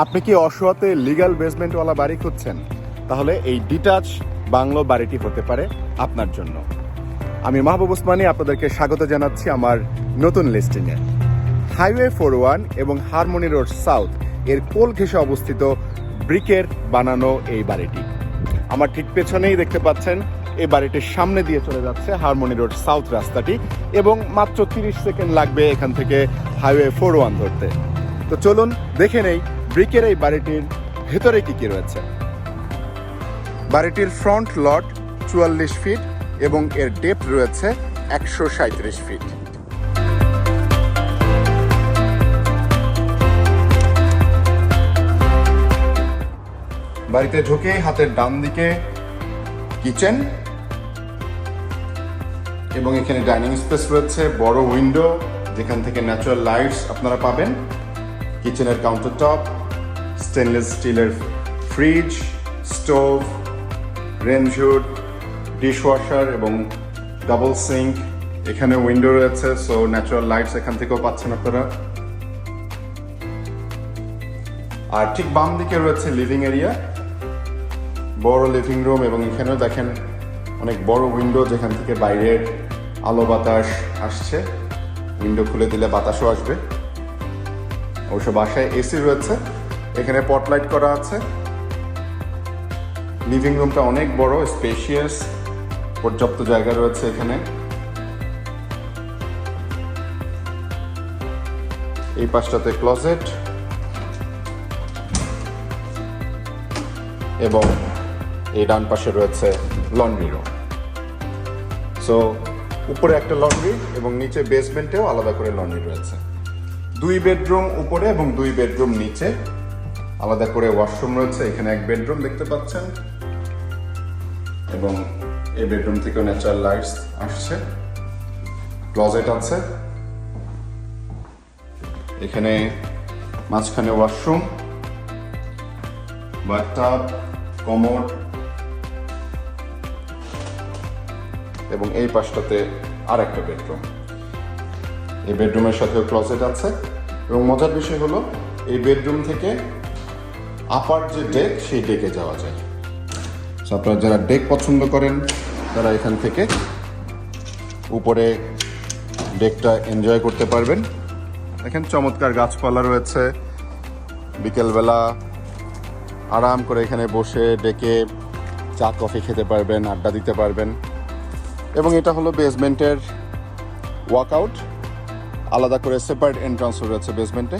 আপনি কি অসুয়াতে লিগ্যাল বেসমেন্টওয়ালা বাড়ি খুঁজছেন? তাহলে এই ডিটাচ বাংলো বাড়িটি হতে পারে আপনার জন্য। আমি মাহবুব উসমানী আপনাদেরকে স্বাগত জানাচ্ছি আমার নতুন লিস্টিংয়ে হাইওয়ে ফোর ওয়ান এবং হারমোনি রোড সাউথ এর কোল ঘেঁষে অবস্থিত ব্রিকের বানানো এই বাড়িটি। আমার ঠিক পেছনেই দেখতে পাচ্ছেন, এই বাড়িটির সামনে দিয়ে চলে যাচ্ছে হারমোনি রোড সাউথ রাস্তাটি এবং মাত্র তিরিশ সেকেন্ড লাগবে এখান থেকে হাইওয়ে ফোর ওয়ান ধরতে। তো চলুন দেখে নেই ব্রিকের এই বাড়িটির ভেতরে কি কি রয়েছে? বাড়িটির ফ্রন্ট লট চুয়াল্লিশ ফিট এবং এর ডেপথ রয়েছে একশো সাঁত্রিশ ফিট। বাড়িতে ঢুকে হাতের ডান দিকে কিচেন এবং এখানে ডাইনিং স্পেস রয়েছে, বড় উইন্ডো, যেখান থেকে ন্যাচারাল লাইটস আপনারা পাবেন, কিচেনের কাউন্টার টপ স্টেনলেস স্টিলের fridge stove range hood dishwasher এবং ডাবল সিঙ্ক এখানে উইন্ডো রয়েছে সো ন্যাচারাল লাইটস এখান থেকেও পাচ্ছেন আপনারা। আর ঠিক বাম দিকে রয়েছে লিভিং এরিয়া বড় লিভিং রুম এবং এখানেও দেখেন অনেক বড় উইন্ডো যেখান থেকে বাইরের আলো বাতাস আসছে। উইন্ডো খুলে দিলে বাতাসও আসবে। অবশ্য বাসায় এসি রয়েছে। এখানে পটলাইট করা আছে। লিভিং রুমটা অনেক বড় স্পেশিয়াস পর্যাপ্ত জায়গা রয়েছে এখানে। এই পাশটাতে ক্লোজেট এবং এই ডান পাশে রয়েছে লন্ড্রি রুম সো উপরে একটা লন্ড্রি এবং নিচে বেসমেন্টেও আলাদা করে লন্ড্রি রয়েছে। দুই বেডরুম উপরে এবং দুই বেডরুম নিচে। আলাদা করে ওয়াশরুম রয়েছে, এখানে এক বেডরুম দেখতে পাচ্ছেন। এবং এই বেডরুম থেকে ন্যাচারাল লাইটস আসছে। ক্লোজেট আছে। এখানে মাঝখানে ওয়াশরুম বাথটাব কমোড এবং এই পাশটাতে আর একটা বেডরুম। এই বেডরুমের সাথেও ক্লোজেট আছে। এবং মজার বিষয় হলো, এই বেডরুম থেকে আপার যে ডেক, সেই ডেকে যাওয়া যায়। আপনারা যারা ডেক পছন্দ করেন, তারা এখান থেকে উপরে ডেকটা এনজয় করতে পারবেন। দেখেন চমৎকার গাছপালা রয়েছে। বিকেলবেলা আরাম করে এখানে বসে ডেকে চা, কফি খেতে পারবেন, আড্ডা দিতে পারবেন। এবং এটা হলো বেসমেন্টের ওয়ার্কআউট আলাদা করে সেপারেট এন্ট্রান্স রয়েছে বেসমেন্টে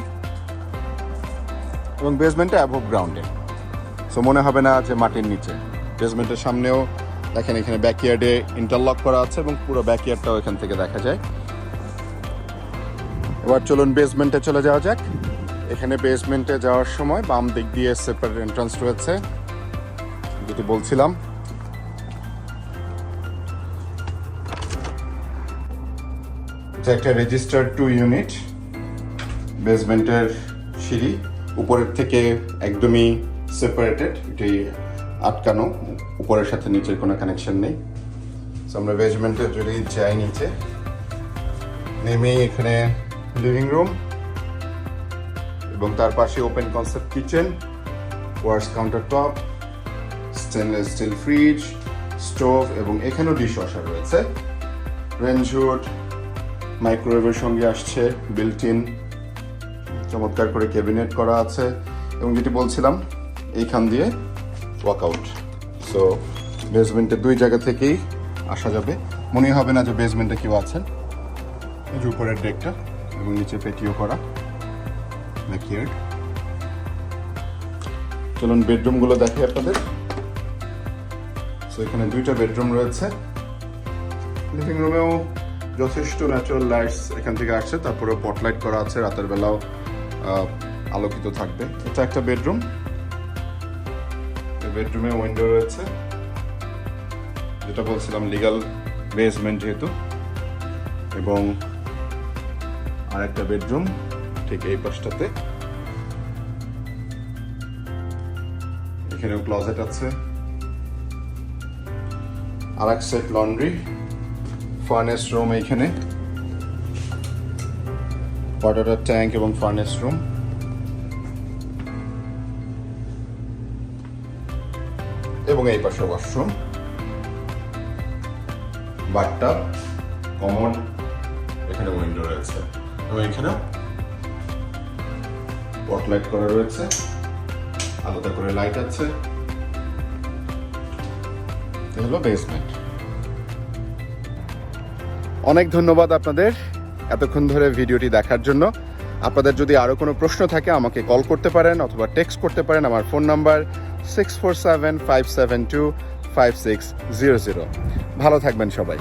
এবং বেসমেন্টে অ্যাভোভ গ্রাউন্ডে সো মনে হবে না যে মাটির নিচে। বেসমেন্টের সামনেও, দেখেন এখানে ব্যাকইয়ার্ডে ইন্টারলক করা আছে এবং পুরো ব্যাকইয়ার্ডটাও এখান থেকে দেখা যায়। এবার চলুন বেসমেন্টে চলে যাওয়া যাক। এখানে বেসমেন্টে যাওয়ার সময় বাম দিক দিয়ে সেপারেট এন্ট্রান্স রয়েছে। যেটি বলছিলাম। একটা রেজিস্টার্ড টু ইউনিট বেসমেন্টের সিঁড়ি। উপরের থেকে একদমই সেপারেটেড এটি আটকানো উপরের সাথে নিচের কোনো কানেকশন নেই। So, আমরা বেসমেন্টে যদি যাই নিচে। নেমে এখানে লিভিং রুম এবং তার পাশে ওপেন কনসেপ্ট কিচেন ওয়ার্স counter top stainless steel fridge stove এবং এখানেও ডিশ ওয়াশার রয়েছে রেঞ্জহুড মাইক্রোওয়েভের সঙ্গে আসছে বিল্ট ইন চমৎকার করে ক্যাবিনেট করা আছে। এবং যেটি বলছিলাম, এইখান দিয়ে ওয়াকআউট। সো বেসমেন্টে দুই জায়গা থেকেই আসা যাবে। মনে হবে না যে বেসমেন্টে কেউ আছেন। এই যে উপরের ডেকটা এবং নিচে পেটিও করা। ব্যাকইয়ার্ড চলুন বেডরুমগুলো দেখি আপনাদের। এখানে দুইটা বেডরুম রয়েছে। লিভিং রুমেও যথেষ্ট ন্যাচারাল লাইটস এখান থেকে আসছে। তারপরে পটলাইট করা আছে। রাতের বেলাও আলোকিত থাকবে। এটা একটা বেডরুম। বেডরুমে উইন্ডো রয়েছে। যেটা বলছিলাম লিগাল বেসমেন্ট যেহেতু। এবং আর একটা বেডরুম ঠিক এই পাশটাতে। এখানেও ক্লোজেট আছে। আর এক সেট লন্ড্রি ফার্নেস রুম এইখানে ওয়াটার ট্যাঙ্ক এবং ফার্নেস রুম এবং এই পাশে ওয়াশরুম বাটটা কমন এখানে উইন্ডো রয়েছে। এবং এখানে পটলাইট করা রয়েছে। আলাদা করে লাইট আছে। হলো বেসমেন্ট অনেক ধন্যবাদ আপনাদের। এতক্ষণ ধরে ভিডিওটি দেখার জন্য। আপনাদের যদি আরও কোনো প্রশ্ন থাকে, আমাকে কল করতে পারেন অথবা টেক্সট করতে পারেন, আমার phone number six four seven five seven two five six zero zero ভালো থাকবেন সবাই।